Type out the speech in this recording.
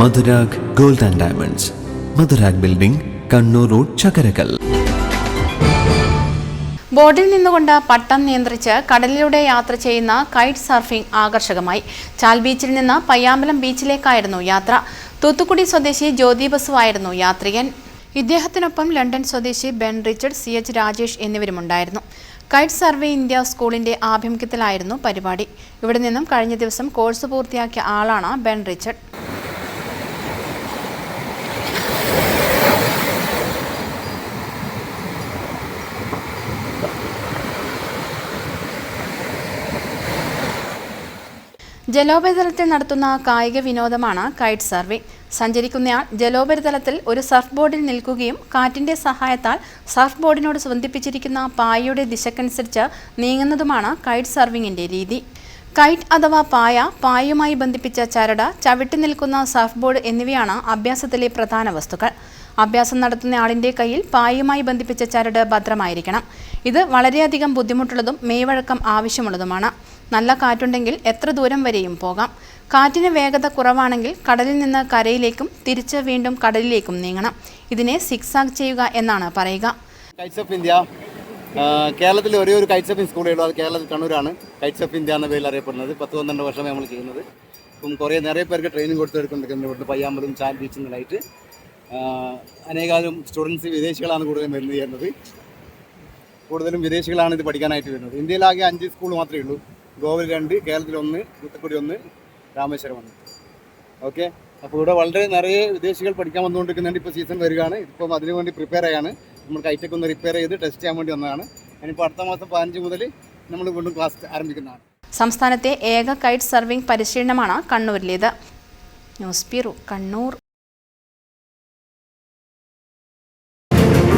Madhurag gold and diamonds. Madhurag building Kannur road Chakkarakkal. ബോർഡിൽ നിന്നുകൊണ്ട് പട്ടം നിയന്ത്രിച്ച് കടലിലൂടെ യാത്ര ചെയ്യുന്ന കൈറ്റ് സർഫിംഗ് ആകർഷകമായി. ചാൽ ബീച്ചിൽ നിന്ന് പയ്യാമ്പലം ബീച്ചിലേക്കായിരുന്നു യാത്ര. തൂത്തുക്കുടി സ്വദേശി ജ്യോതി ബസുവായിരുന്നു യാത്രികൻ. ഇദ്ദേഹത്തിനൊപ്പം ലണ്ടൻ സ്വദേശി Ben Richard C H Rajesh എന്നിവരുമുണ്ടായിരുന്നു. KITE survey India സ്കൂളിന്റെ ആഭിമുഖ്യത്തിലായിരുന്നു പരിപാടി. ഇവിടെ നിന്നും കഴിഞ്ഞ ദിവസം കോഴ്സ് പൂർത്തിയാക്കിയ ആളാണ് ബെൻ റിച്ചർഡ്. ജലോപരിതലത്തിൽ നടത്തുന്ന കായിക വിനോദമാണ് കൈറ്റ് സർവിംഗ് സഞ്ചരിക്കുന്നയാൾ ജലോപരിതലത്തിൽ ഒരു സർഫ് ബോർഡിൽ നിൽക്കുകയും കാറ്റിന്റെ സഹായത്താൽ സർഫ് ബോർഡിനോട് ബന്ധിപ്പിച്ചിരിക്കുന്ന പായയുടെ ദിശക്കനുസരിച്ച് നീങ്ങുന്നതുമാണ് കൈറ്റ് സർവിങ്ങിന്റെ രീതി. കൈറ്റ് അഥവാ പായ പായയുമായി ബന്ധിപ്പിച്ച ചരട് ചവിട്ടി നിൽക്കുന്ന സർഫ് ബോർഡ് എന്നിവയാണ് അഭ്യാസത്തിലെ പ്രധാന വസ്തുക്കൾ. അഭ്യാസം നടത്തുന്ന ആളിന്റെ കയ്യിൽ പായയുമായി ബന്ധിപ്പിച്ച ചരട് ഭദ്രമായിരിക്കണം. ഇത് വളരെയധികം ബുദ്ധിമുട്ടുള്ളതും മെയ്വഴക്കം ആവശ്യമുള്ളതുമാണ്. നല്ല കാറ്റുണ്ടെങ്കിൽ എത്ര ദൂരം വരെയും പോകാം. കാറ്റിന് വേഗത കുറവാണെങ്കിൽ കടലിൽ നിന്ന് കരയിലേക്കും തിരിച്ച് വീണ്ടും കടലിലേക്കും നീങ്ങണം. ഇതിനെ സിക്സാഗ് ചെയ്യുക എന്നാണ് പറയുക. കേരളത്തിൽ ഒരേ ഒരു കൈറ്റ്സ് ഓഫ് സ്കൂളേ ഉള്ളൂ. അത് കേരളത്തിൽ കണ്ണൂരാണ്. കൈറ്റ്സ് ഓഫ് ഇന്ത്യ എന്ന പേരിൽ അറിയപ്പെടുന്നത്. പത്ത് പന്ത്രണ്ട് വർഷമേ നമ്മൾ ചെയ്യുന്നത്. ഇപ്പം കുറേ നിറയെ പേർക്ക് ട്രെയിനിങ് കൊടുത്തെടുക്കുന്നുണ്ട്. ഇവിടുന്ന് പയ്യാമ്പലം ചാൽ ബീച്ചിൽ നിന്നായിട്ട് അനേകാലും സ്റ്റുഡൻസ് വിദേശികളാണ് കൂടുതലും വരുന്നത് ചെയ്യുന്നത്. കൂടുതലും വിദേശികളാണ് ഇത് പഠിക്കാനായിട്ട് വരുന്നത്. ഇന്ത്യയിലാകെ അഞ്ച് സ്കൂൾ മാത്രമേ ഉള്ളൂ. ഗോവയിൽ രണ്ട് കേരളത്തിൽ ഒന്ന് തൂത്തുക്കുടി ഒന്ന് രാമേശ്വരം ഒന്ന്. ഓക്കെ അപ്പോൾ ഇവിടെ വളരെ നിറയെ വിദേശികൾ പഠിക്കാൻ വന്നുകൊണ്ടിരിക്കുന്നുണ്ട്. ഇപ്പോൾ സീസൺ വരികയാണ്. ഇപ്പം അതിനു വേണ്ടി പ്രിപ്പയർ ആയാണ് നമ്മൾ കൈറ്റൊക്കെ ഒന്ന് റിപ്പയർ ചെയ്ത് ടെസ്റ്റ് ചെയ്യാൻ വേണ്ടി വന്നതാണ്. ഇനിയിപ്പോൾ അടുത്ത മാസം പതിനഞ്ച് മുതൽ നമ്മൾ വീണ്ടും ക്ലാസ് ആരംഭിക്കുന്നതാണ്. സംസ്ഥാനത്തെ ഏക കൈറ്റ് സർവിംഗ് പരിശീലനമാണ് കണ്ണൂരിലേത്. News bureau Kannur.